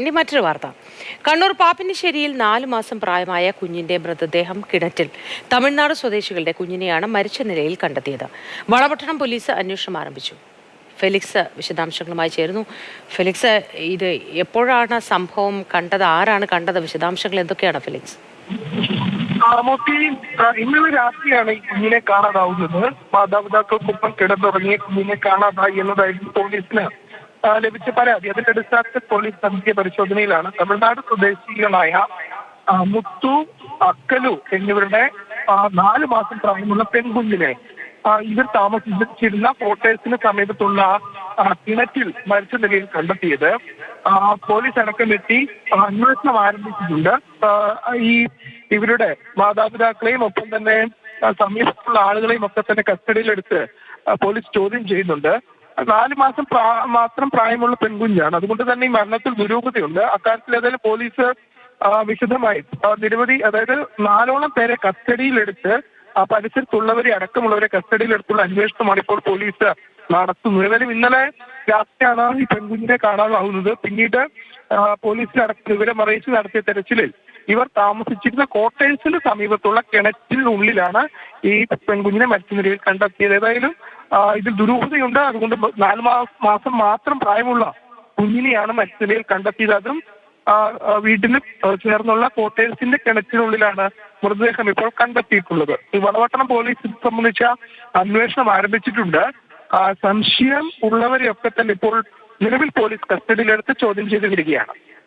ഇനി മറ്റൊരു വാർത്ത. കണ്ണൂർ പാപ്പിനിശ്ശേരിയിൽ നാലു മാസം പ്രായമായ കുഞ്ഞിന്റെ മൃതദേഹം കിണറ്റിൽ തമിഴ്നാട് സ്വദേശികളുടെ കുഞ്ഞിനെയാണ് മരിച്ച നിലയിൽ കണ്ടെത്തിയത്. വളപട്ടണം പോലീസ് അന്വേഷണം ആരംഭിച്ചു. ഫെലിക്സ് വിശദാംശങ്ങളുമായി ചേരുന്നു. ഫെലിക്സ് ഇത് എപ്പോഴാണ് സംഭവം കണ്ടത്? ആരാണ് കണ്ടത്? വിശദാംശങ്ങൾ എന്തൊക്കെയാണ് ഫെലിക്സ്? ഇന്നലെ രാത്രിയാണ് ഈ കുഞ്ഞിനെ കാണാതാവുന്നത്. മാതാപിതാക്കൾക്കൊപ്പം കിടന്നുറങ്ങിയ കുഞ്ഞിനെ കാണാതായി എന്നതായിരുന്നു പോലീസിന് ലഭിച്ച പരാതി. അതിന്റെ അടിസ്ഥാനത്തിൽ പോലീസ് നടത്തിയ പരിശോധനയിലാണ് തമിഴ്നാട് സ്വദേശികളായ മുത്തു അക്കലു എന്നിവരുടെ നാല് മാസം പ്രായമുള്ള പെൺകുഞ്ഞിനെ ഇവർ താമസിച്ചിരുന്ന കോട്ടയത്തിന് സമീപത്തുള്ള കിണറ്റിൽ മരിച്ച നിലയിൽ കണ്ടെത്തിയത്. പോലീസ് അടക്കമെത്തി അന്വേഷണം ആരംഭിച്ചിട്ടുണ്ട്. ഈ ഇവരുടെ മാതാപിതാക്കളെയും ഒപ്പം തന്നെ സമീപത്തുള്ള ആളുകളെയും ഒക്കെ തന്നെ കസ്റ്റഡിയിലെടുത്ത് പോലീസ് ചോദ്യം ചെയ്യുന്നുണ്ട്. നാല് മാസം മാത്രം പ്രായമുള്ള പെൺകുഞ്ഞാണ്. അതുകൊണ്ട് തന്നെ ഈ മരണത്തിൽ ദുരൂഹതയുണ്ട്. അക്കാര്യത്തിൽ ഏതായാലും പോലീസ് വിശദമായി നിരവധി അതായത് നാലോളം പേരെ കസ്റ്റഡിയിലെടുത്ത് ആ പരിസരത്തുള്ളവരെ അടക്കമുള്ളവരെ കസ്റ്റഡിയിലെടുത്തുള്ള അന്വേഷണമാണ് ഇപ്പോൾ പോലീസ് നടത്തുന്നത്. ഏതായാലും ഇന്നലെ രാത്രിയാണ് ഈ പെൺകുഞ്ഞിനെ കാണാതാവുന്നത് പിന്നീട് പോലീസിൽ അടക്കം വിവരം അറിയിച്ച് നടത്തിയ തെരച്ചിലിൽ ഇവർ താമസിച്ചിരുന്ന കോട്ടേഴ്സിന് സമീപത്തുള്ള കിണറ്റിനുള്ളിലാണ് ഈ പെൺകുഞ്ഞിനെ മരിച്ച നിലയിൽ കണ്ടെത്തിയത്. ഏതായാലും ഇതിൽ ദുരൂഹതയുണ്ട്. അതുകൊണ്ട് നാല് മാസം മാത്രം പ്രായമുള്ള കുഞ്ഞിനെയാണ് മരിച്ച നിലയിൽ കണ്ടെത്തിയത്. അതും വീട്ടിന് ചേർന്നുള്ള കോട്ടേഴ്സിന്റെ കിണറ്റിനുള്ളിലാണ് മൃതദേഹം ഇപ്പോൾ കണ്ടെത്തിയിട്ടുള്ളത്. ഈ വളവട്ടണം പോലീസ് സംബന്ധിച്ച അന്വേഷണം ആരംഭിച്ചിട്ടുണ്ട്. സംശയം ഉള്ളവരെയൊക്കെ തന്നെ ഇപ്പോൾ നിലവിൽ പോലീസ് കസ്റ്റഡിയിലെടുത്ത് ചോദ്യം ചെയ്ത് വരികയാണ്